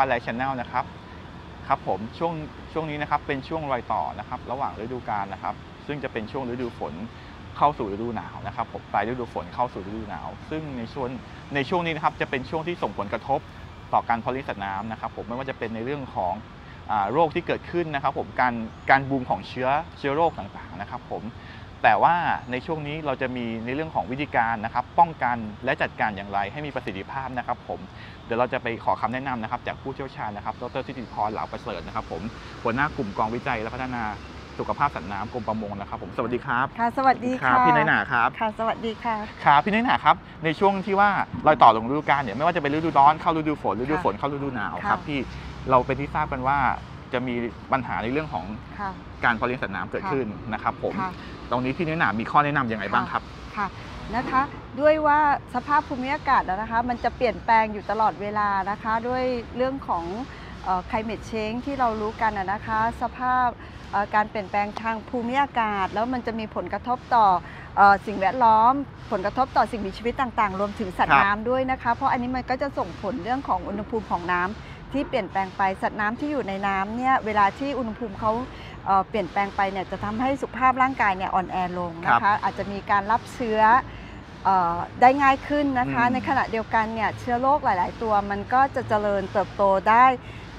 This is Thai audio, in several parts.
ครับผมรายการ Alpha Life Channel นะครับครับผมช่วงช่วงนี้นะครับเป็นช่วงรอยต่อนะครับระหว่างฤดูกาลนะครับ ซึ่งจะเป็นช่วงฤดูฝนเข้าสู่ฤดูหนาวนะครับผมปลายฤดูฝนเข้าสู่ฤดูหนาว ซึ่งในช่วงในช่วงนี้นะครับจะเป็นช่วงที่ส่งผลกระทบต่อการเพาะเลี้ยงสัตว์น้ำนะครับผมไม่ว่าจะเป็นในเรื่องของอโรคที่เกิดขึ้นนะครับผมการการบูมของเชื้อเชื้อโรคต่างๆนะครับผม แต่ว่าในช่วงนี้เราจะมีในเรื่องของวิธีการนะครับ ป้องกันและจัดการอย่างไรให้มีประสิทธิภาพนะครับ ผมเดี๋ยวเราจะไปขอคำแนะนำนะครับ จากผู้เชี่ยวชาญนะครับ ดรทิติพรเหลาประเสริฐนะครับ ผมหัวหน้ากลุ่มกองวิจัยและพัฒนาสุขภาพสัตว์น้ำกรมประมงนะครับ ผมสวัสดีครับค่ะ สวัสดีครัค่ะบพี่น้อยหนาครับค่ะ สวัสดีค่ะครับพี่น้อยหนาครับ ในช่วงที่ว่ารอยต่อลงฤดูกาลเนี่ยไม่ว่าจะเป็นฤดูร้อนเข้าฤดูฝนฤดูฝนเข้าฤดูหนาวครับค่ะพี่เราเป็นที่ทราบกันว่า จะมีปัญหาในเรื่องของค่ะการเพาะเลี้ยงสัตว์น้ำเกิดค่ะขึ้นนะครับผมค่ะ ตรงนี้พี่น้อยหนามีข้อแนะนำยังไงบ้างครับ ค่ะนะคะด้วยว่าสภาพภูมิอากาศนะคะ มันจะเปลี่ยนแปลงอยู่ตลอดเวลานะคะ ด้วยเรื่องของเอ่อ climate change ที่เรารู้กันนะนะคะ สภาพเอ่อการเปลี่ยนแปลงทางภูมิอากาศ แล้วมันจะมีผลกระทบต่อเอ่อสิ่งแวดล้อม ผลกระทบต่อสิ่งมีชีวิตต่างๆ รวมถึงสัตครัว์บน้ำด้วยนะคะ เพราะอันนี้มันก็จะส่งผลเรื่องของอุณหภูมิของน้ำ ที่เปลี่ยนแปลงไปสัตว์น้ำที่อยู่ในน้ำเนี่ยเวลาที่อุณหภูมิเขาเอ่อเปลี่ยนแปลงไปเนี่ยจะทำให้สุขภาพร่างกายเนี่ยอ่อนแอลงนะคะอาจจะมีการรับเชื้อเอ่อได้ง่ายขึ้นนะคะอืมในขณะเดียวกันเนี่ยเชื้อโรคหลาย ๆ ตัวมันก็จะเจริญเติบโตได้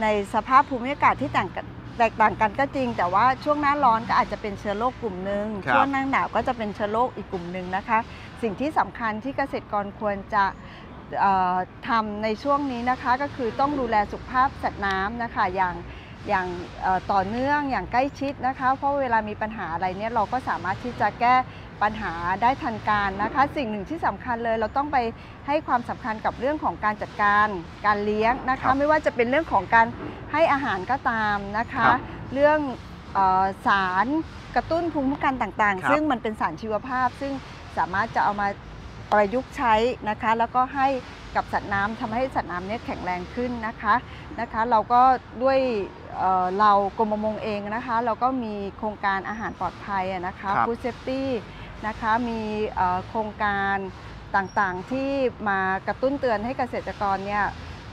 ในสภาพภูมิอากาศที่ต่างกันแตกต่างกันก็จริง แต่ว่าช่วงหน้าร้อนก็อาจจะเป็นเชื้อโรคกลุ่มหนึ่งครับช่วงหน้าหนาวก็จะเป็นเชื้อโรคอีกกลุ่มหนึ่งนะคะ สิ่งที่สำคัญที่เกษตรกรควรจะเอ่อ ทำในช่วงนี้นะคะก็คือต้องดูแลสุขภาพสัตว์น้ำนะคะอย่างอย่างเอ่อต่อเนื่องอย่างใกล้ชิดนะคะ เพราะเวลามีปัญหาอะไรเนี่ยเราก็สามารถที่จะแก้ปัญหาได้ทันการนะคะ สิ่งหนึ่งที่สำคัญเลย เราต้องไปให้ความสำคัญกับเรื่องของการจัดการการเลี้ยงนะครัคะบไม่ว่าจะเป็นเรื่องของการให้อาหารก็ตามนะคะครับเรื่องเออสารกระตุ้นภูมิคุ้มกันต่างครับๆซึ่งมันเป็นสารชีวภาพ ซึ่งสามารถจะเอามา ประยุกต์ใช้นะคะ แล้วก็ให้กับสัตว์น้ำทำให้สัตว์น้ำเนี่ยแข็งแรงขึ้นนะคะนะคะ เราก็ด้วยเอ่อเรากรมประมงเองนะคะ เราก็มีโครงการอาหารปลอดภัยอะนะคะครับฟู้ดเซฟตี้นะคะมีเอ่อโครงการต่างๆที่มากระตุ้นเตือนให้เกษตรกรเนี่ย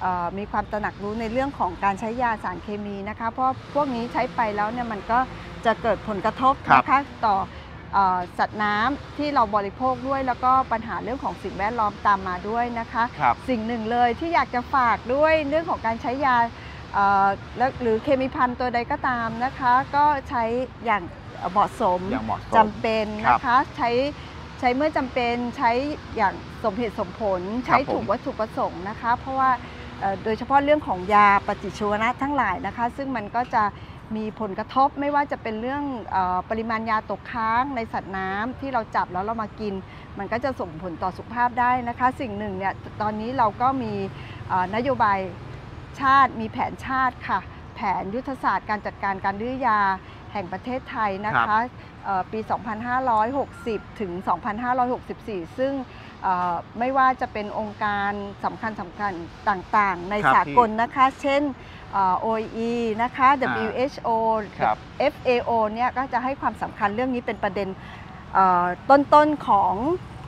เอ่อมีความตระหนักรู้ในเรื่องของการใช้ยาสารเคมีนะคะ เพราะพวกนี้ใช้ไปแล้วเนี่ยมันก็จะเกิดผลกระทบนะคะต่อเอ่อ สัตว์น้ำที่เราบริโภคด้วย แล้วก็ปัญหาเรื่องของสิ่งแวดล้อมตามมาด้วยนะคะครับสิ่งหนึ่งเลยที่อยากจะฝากด้วยเรื่องของการใช้ยาเอ่อและหรือเคมีพันตัวใดก็ตามนะคะ ก็ใช้อย่างเหมาะสมอย่างเหมาะสมจำเป็นนะคะใช้ใช้เมื่อจำเป็นใช้อย่างสมเหตุสมผล ใช้ผมถูกวัตถุประสงค์นะคะ เพราะว่าเอ่อโดยเฉพาะเรื่องของยาปฏิชีวนะทั้งหลายนะคะ ซึ่งมันก็จะ มีผลกระทบไม่ว่าจะเป็นเรื่องเออปริมาณยาตกค้างในสัตว์น้ำที่เราจับแล้วเรามากิน มันก็จะส่งผลต่อสุขภาพได้นะคะ สิ่งหนึ่งเนี่ยตอนนี้เราก็มีเอ่อนโยบายชาติมีแผนชาติค่ะ แผนยุทธศาสตร์การจัดการการดื้อยาแห่งประเทศไทยนะคะเอ่อปี 2560 ถึง 2564 ซึ่งเอ่อ ไม่ว่าจะเป็นองค์การสำคัญสำคัญต่างๆ ในครับสากลนะคะ เช่นเอ่อ OEE นะคะ WHO ครับ FAO เนี่ยก็จะให้ความสำคัญเรื่องนี้เป็นประเด็นเอ่อต้นๆของ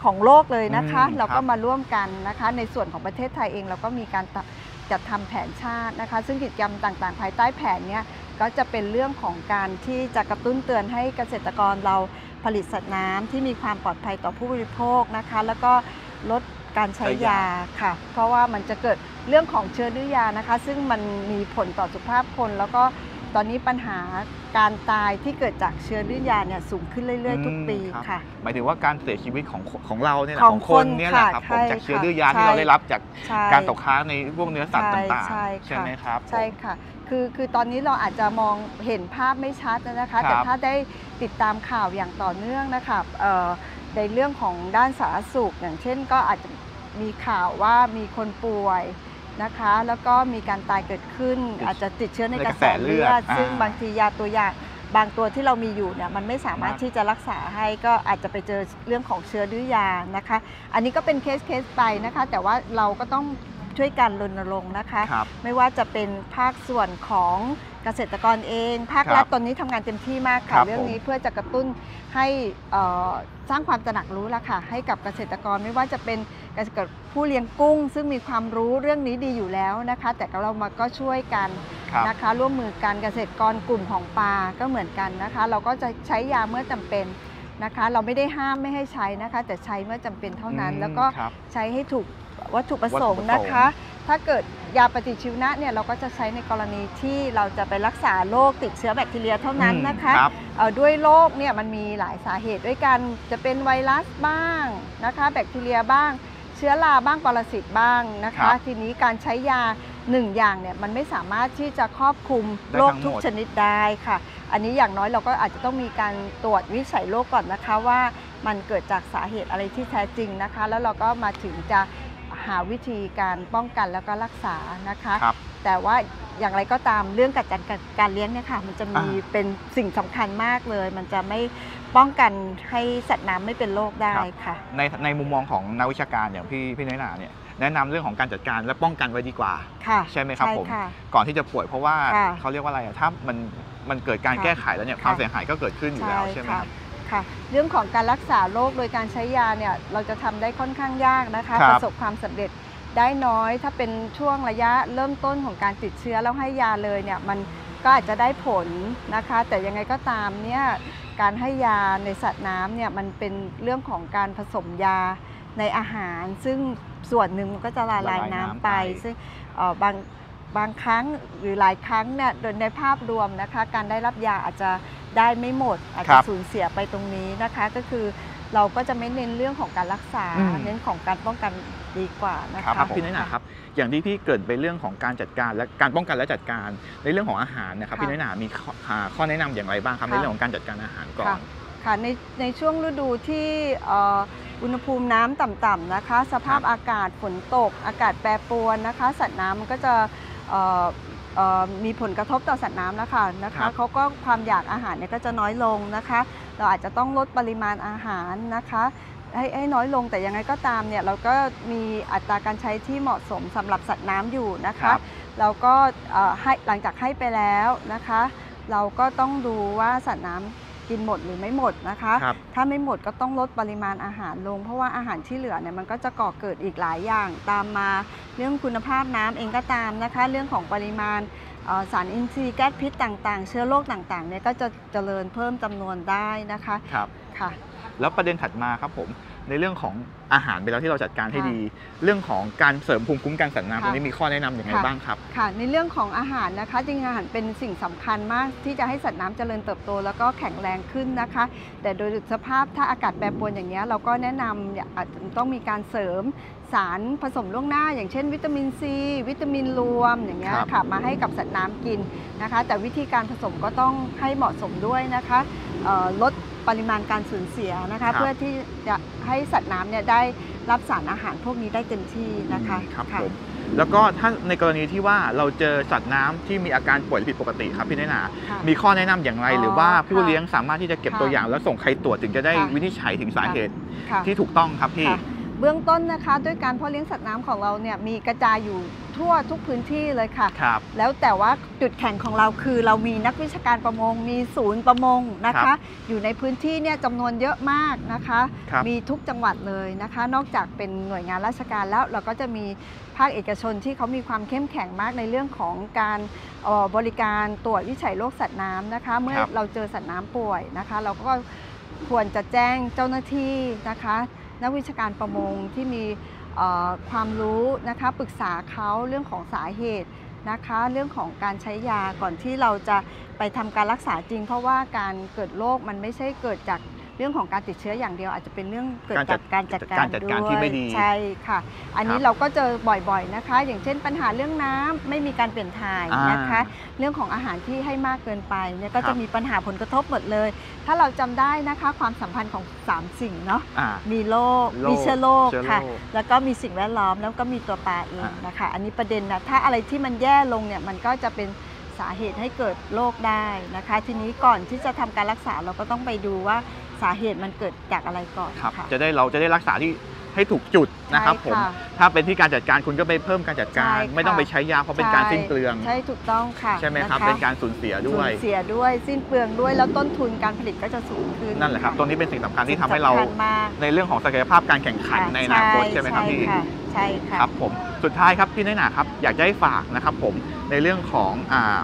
ของโลกเลยนะคะ อืมเราครัก็บมาร่วมกันนะคะ ในส่วนของประเทศไทยเองเราก็มีการตะจัดทำแผนชาตินะคะ ซึ่งกิจกรรมต่างๆ ภายใต้แผนเนี้ยก็จะเป็นเรื่องของการที่จะกระตุ้นเตือนให้เกษตรกรเรา ผลิตสัตว์น้ำที่มีความปลอดภัยต่อผู้บริโภคนะคะ แล้วก็ลดการใช้ใช้ยายาค่ะ เพราะว่ามันจะเกิดเรื่องของเชื้อดื้อยานะคะ ซึ่งมันมีผลต่อสุขภาพคนแล้วก็ ตอนนี้ปัญหาการตายที่เกิดจากเชื้อดื้อยาเนี่ยสูงขึ้นเรื่อย ๆ ทุกปีอืมรับค่ะ หมายถึงว่าการเสียชีวิตของของเราเนี่ยแหละของของคนเนี่ยแหละคนครับค่ะผมใช่จากเชื้อค่ะดื้อยาที่ใช่ เราได้รับจากใช่ การตกค้างในพวกเนื้อสัตว์ใช่ต่างใช่ๆค่ะไหมครับใช่ค่ะ คือคือตอนนี้เราอาจจะมองเห็นภาพไม่ชัดนะคะครับแต่ถ้าได้ติดตามข่าวอย่างต่อเนื่องนะคะเอ่อในเรื่องของด้านสาธารณสุข อย่างเช่นก็อาจจะมีข่าวว่ามีคนป่วย นะคะ แล้วก็มีการตายเกิดขึ้นติดอาจจะติดเชื้อในในกกระระแสแสเลืเลืออดดซึ่งอ่าบางทียาตัวอย่างบางตัวที่เรามีอยู่เนี่ยมันไม่สามารถมากที่จะรักษาให้ก็อาจจะไปเจอเรื่องของเชื้อดื้อยานะคะ อันนี้ก็เป็นเคสเคสไปนะคะ แต่ว่าเราก็ต้อง ช่วยกันรณรงค์นะคะ ครับ ไม่ว่าจะเป็นภาคส่วนของเกษตรกรเอง ภาคครับรัฐตอนนี้ทำงานเต็มที่มากครัค่ะบเรื่องนี้ผมเพื่อจะกระตุ้นให้เอ่อสร้างความตระหนักรู้ละค่ะ ให้กับเกษตรกรไม่ว่าจะเป็นเกษตรกรผู้เลี้ยงกุ้ง ซึ่งมีความรู้เรื่องนี้ดีอยู่แล้วนะคะ แต่เรามาก็ช่วยกัน ครับ นะคะร่วมมือกันเกษตรกรกลุ่มของปลาก็เหมือนกันนะคะ เราก็จะใช้ยาเมื่อจำเป็นนะคะ เราไม่ได้ห้ามไม่ให้ใช้นะคะ แต่ใช้เมื่อจำเป็นเท่านั้น อืมแล้วก็ครับ ใช้ให้ถูก วัตถุประสงวัตถุค์ประสงค์นะคะ ถ้าเกิดยาปฏิชีวนะเนี่ยเราก็จะใช้ในกรณีที่เราจะไปรักษาโรคติดเชื้อแบคทีเรียเท่านั้นนะคะครับเอ่อด้วยโรคเนี่ยมันมีหลายสาเหตุด้วยกัน จะเป็นไวรัสบ้างนะคะ แบคทีเรียบ้าง เชื้อราบ้างปรสิตบ้างนะครัคะบทีนี้การใช้ยาหนึ่งอย่างเนี่ยมันไม่สามารถที่จะครอบคลุมได้โรคทั้งหมดทุกชนิดได้ค่ะ อันนี้อย่างน้อยเราก็อาจจะต้องมีการตรวจวิจัยโรคก่อนนะคะว่ามันเกิดจากสาเหตุอะไรที่แท้จริงนะคะ แล้วเราก็มาถึงจะ หาวิธีการป้องกันแล้วก็รักษานะคะ ครับ แต่ว่าอย่างไรก็ตามเรื่องการจัดการการเลี้ยงเนี่ยค่ะ มันจะมีอ่าเป็นสิ่งสำคัญมากเลย มันจะไม่ป้องกันให้สัตว์น้ำไม่เป็นโรคได้ครับ ค่ะ ในในมุมมองของนักวิชาการอย่างพี่พี่น้อยหนาเนี่ยแนะนำเรื่องของการจัดการและป้องกันไว้ดีกว่า ค่ะใช่ไหมครับผมค่ะก่อนที่จะป่วยเพราะว่าค่ะเขาเรียกว่าอะไรอะถ้ามันมันเกิดการค่ะแก้ไขแล้วเนี่ยค่ะความเสียหายก็เกิดขึ้นอยู่แล้วใช่ไหมครับ ค่ะ เรื่องของการรักษาโรคโดยการใช้ยาเนี่ยเราจะทำได้ค่อนข้างยากนะคะ ครับ ประสบความสำเร็จได้น้อย ถ้าเป็นช่วงระยะเริ่มต้นของการติดเชื้อแล้วให้ยาเลยเนี่ยมันก็อาจจะได้ผลนะคะ แต่ยังไงก็ตามเนี่ยการให้ยาในสัตว์น้ำเนี่ยมันเป็นเรื่องของการผสมยาในอาหาร ซึ่งส่วนหนึ่งมันก็จะละลายละลายน้ำน้ำไป ไป ซึ่งเอ่อบาง บางครั้งหรือหลายครั้งเนี่ยโดยในภาพรวมนะคะ การได้รับยาอาจจะได้ไม่หมด อาจครัจะบสูญเสียไปตรงนี้นะคะ ก็คือเราก็จะไม่เน้นเรื่องของการรักษา อืม เน้นของการป้องกันดีกว่านะครัคะบพี่น้อยหนาครับ อย่างที่พี่เกริดไปเรื่องของการจัดการและการป้องกันและจัดการ ในเรื่องของอาหารนะครับค่ะพี่น้อยหนามีข้ออ่าข้อแนะนำอย่างไรบ้างครับค่ะ ในเรื่องของการจัดการอาหารก่อค่ะนค่ะในในช่วงฤดูที่เอ่ออุณหภูมิน้ำต่ำๆนะคะ สภาพครับอากาศฝนตก อากาศแปรปรวนนะคะ สัตว์น้ำมันก็จะเอ่อเอ่อ มีผลกระทบต่อสัตว์น้ำแล้วค่ะนะครัคะบ เขาก็ความอยากอาหารเนี่ยก็จะน้อยลงนะคะ เราอาจจะต้องลดปริมาณอาหารนะคะ ให้ให้น้อยลงแต่ยังไงก็ตามเนี่ยเราก็มีอัตราการใช้ที่เหมาะสมสำหรับสัตว์น้ำอยู่นะครัคะบเราก็เอ่อให้หลังจากให้ไปแล้วนะคะ เราก็ต้องดูว่าสัตว์น้ำ กินหมดหรือไม่หมดนะคะ ครับ ถ้าไม่หมดก็ต้องลดปริมาณอาหารลง เพราะว่าอาหารที่เหลือเนี่ยมันก็จะก่อเกิดอีกหลายอย่างตามมา เรื่องคุณภาพน้ำเองก็ตามนะคะ เรื่องของปริมาณเอ่อสารอินทรีย์แก๊สพิษต่างๆ เชื้อโรคต่างๆเนี่ยก็จะเจริญเพิ่มจำนวนได้นะคะครับ ค่ะ แล้วประเด็นถัดมาครับผมในเรื่องของอาหารไปแล้วที่เราจัดการให้ค่ะดี เรื่องของการเสริมภูมิคุ้มกันสัตว์น้ำตค่ะรงนี้มีข้อแนะนำอย่างไรค่ะบ้างครับค่ะ ในเรื่องของอาหารนะคะจริงๆอาหารเป็นสิ่งสำคัญมากที่จะให้สัตว์น้ำเจริญเติบโต แล้วก็แข็งแรงขึ้นนะคะ แต่โดยสภาพถ้าอากาศแปรปรวนอย่างนี้ยเราก็แนะนำเนี่ยอาจจะต้องมีการเสริมสารผสมล่วงหน้า อย่างเช่น วิตามินซีวิตามินรวมอย่างเงี้ยครับค่ะมาให้กับสัตว์น้ำกินนะคะ แต่วิธีการผสมก็ต้องให้เหมาะสมด้วยนะคะเอ่อลด ปริมาณการสูญเสียนะคะเพื่อที่จะให้สัตว์น้ำเนี่ยได้รับสารอาหารพวกนี้ได้เต็มที่นะคะอืมครับะ ผมแล้วก็ถ้าในกรณีที่ว่าเราเจอสัตว์น้ำที่มีอาการป่วยผิดปกติครับพี่น้อยหนา ค่ะมีข้อแนะนำอย่างไร อ๋อหรือว่าผู้ค่ะเลี้ยงสามารถที่จะเก็บค่ะตัวอย่าง แล้วส่งใครตรวจถึงจะได้ค่ะ วินิจฉัยถึงสาเหตุค่ะ ที่ถูกต้องครับพี่ ค่ะเบื้องต้นนะคะ ด้วยการเพาะเลี้ยงสัตว์น้ำของเราเนี่ยมีกระจายอยู่ ทั่วทุกพื้นที่เลยค่ะ ครับ แล้วแต่ว่าจุดแข็งของเราคือ เรามีนักวิชาการประมง มีศูนย์ประมงนะครัคะ บอยู่ในพื้นที่เนี่ยจำนวนเยอะมากนะคะ ครับมีทุกจังหวัดเลยนะคะ นอกจากเป็นหน่วยงานราชการแล้วเราก็จะมีภาคเอกชนที่เขามีความเข้มแข็งมากในเรื่องของการเอ่อบริการตรวจวิจัยโรคสัตว์น้ำนะคะ เมื่อครับ เราเจอสัตว์น้ำป่วยนะคะ เราก็ควรจะแจ้งเจ้าหน้าที่นะคะ นักวิชาการประมงที่มีเอ่อ ความรู้นะคะปรึกษาเขาเรื่องของสาเหตุนะคะ เรื่องของการใช้ยาก่อนที่เราจะไปทำการรักษาจริง เพราะว่าการเกิดโรคมันไม่ใช่เกิดจาก เรื่องของการติดเชื้ออย่างเดียวอาจจะเป็นเรื่องเกิดจากการจัดการการจัดการที่ด้วยไม่ดีใช่ค่ะ อันนี้ครับเราก็เจอบ่อยๆนะคะ อย่างเช่นปัญหาเรื่องน้ำไม่มีการเปลี่ยนถ่ายนะคะอ่าเรื่องของอาหารที่ให้มากเกินไปเนี่ยก็ครัจะบมีปัญหาผลกระทบหมดเลย ถ้าเราจำได้นะคะความสัมพันธ์ของ 3 สิ่งเนาะอ่ามีโรคโรคมีเชื้อโรคเชื้อโรคค่ะแล้วก็มีสิ่งแวดล้อมแล้วก็มีตัวปลาเองอ่านนะคะ อันนี้ประเด็นนะถ้าอะไรที่มันแย่ลงเนี่ยมันก็จะเป็นสาเหตุให้เกิดโรคได้นะคะ ทีนี้ก่อนที่จะทำการรักษาเราก็ต้องไปดูว่า สาเหตุมันเกิดจากอะไรก่อนครับ ค่ะ จะได้เราจะได้รักษาที่ให้ถูกจุดนะครับใช่ผมค่ะถ้าเป็นที่การจัดการคุณก็ไปเพิ่มการจัดการ ใช่ค่ะ ไม่ต้องไปใช้ยาเพราะเป็นการสิ้นเปลือง ใช่ถูกต้องค่ะใช่ไหมครับะะเป็นการสูญเสียด้วย สูญเสียด้วยสิ้นเปลืองด้วยแล้วต้นทุนการผลิตก็จะสูงขึ้นนั่นแหละครับะตรงนี้เป็นสิ่งสำคัญที่ทำให้เราสำคัญมากในเรื่องของศักยภาพการแข่งขันค่ะในอนาคตใช่ไหมครับพี่ใช่ค่ะใช่ค่ะ ครับผม สุดท้ายครับพี่น้อยหนาครับอยากจะให้ฝากนะครับผมในเรื่องของอ่า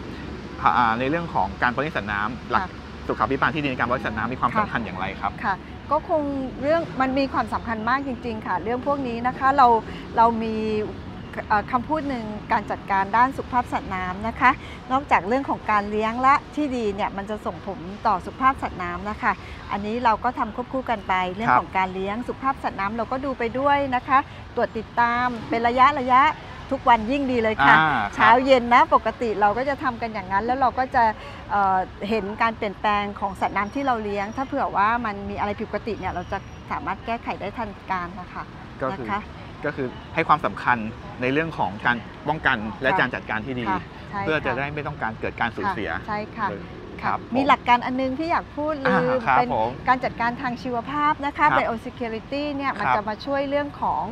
อ่าในเรื่องของการบริหารสัตว์น้ำหลักค่ะ สุขาภิบาลที่ดีในการบริหารสัตว์น้ำมีความสำคัญอย่างไรครับ ค่ะ ก็คงเรื่องมันมีความสำคัญมากจริง ๆ ค่ะ เรื่องพวกนี้นะคะเราเรามีคำพูดหนึ่งการจัดการด้านสุขภาพสัตว์น้ำนะคะ นอกจากเรื่องของการเลี้ยงและที่ดีเนี่ยมันจะส่งผลต่อสุขภาพสัตว์น้ำนะคะ อันนี้เราก็ทำควบคู่กันไปเรื่องของการเลี้ยงสุขภาพสัตว์น้ำเราก็ดูไปด้วยนะคะ ตรวจติดตามเป็นระยะระยะ ทุกวันยิ่งดีเลยค่ะ อ่าครับเช้าเย็นนะปกติเราก็จะทำกันอย่างนั้น แล้วเราก็จะเอ่อเห็นการเปลี่ยนแปลงของสัตว์น้ำที่เราเลี้ยง ถ้าเผื่อว่ามันมีอะไรผิดปกติเนี่ยเราจะสามารถแก้ไขได้ทันการนะคะก็คือ นะคะ ก็คือให้ความสำคัญในเรื่องของการป้องกันและค่ะ การจัดการที่ดี ค่ะใช่เพื่อจะค่ได้ไม่ต้องการเกิดการสูญค่ะเสีย ใช่ค่ะเลยคค่ะรับมีผหลักการอันนึงที่อยากพูดลือ่ามครับเป็นผมการจัดการทางชีวภาพนะคะ ครับ biosecurity เนี่ยมันครับจะมาช่วยเรื่องของ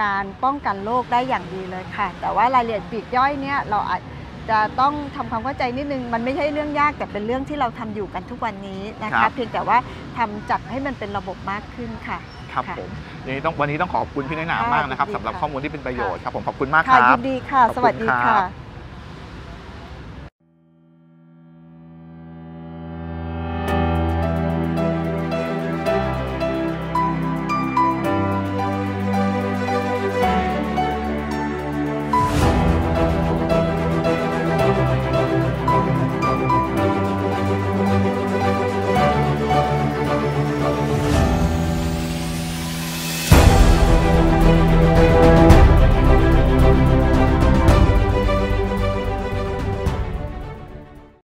การป้องกันโรคได้อย่างดีเลยค่ะ แต่ว่ารายละเอียดปลีกย่อยเนี่ยเราอาจจะต้องทำความเข้าใจนิดนึง มันไม่ใช่เรื่องยากแต่เป็นเรื่องที่เราทำอยู่กันทุกวันนี้นะครัคะบ เพียงแต่ว่าทำจัดให้มันเป็นระบบมากขึ้นค่ะ ครับค่ะผมวันนี้ต้องวันนี้ต้องขอบคุณพี่น้อยหนาค่ะมากนะครับยินดีสำหรับค่ะ ข้อมูลที่เป็นประโยชน์ครับผมขอบคุณมากคค่ะ รับ ยินดีค่ะ ขอบคุณสวัสดีครัค่ะ บ